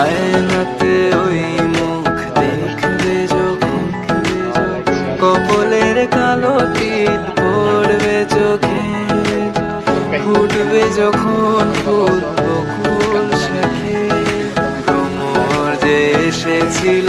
আয়নাতে ওই মুখ দেখবে যখন কপলের কালো টিপ পড়বে চোখে। ফুটবে যখন ফুল, বকুল সাথে প্রমোর যে এসেছিল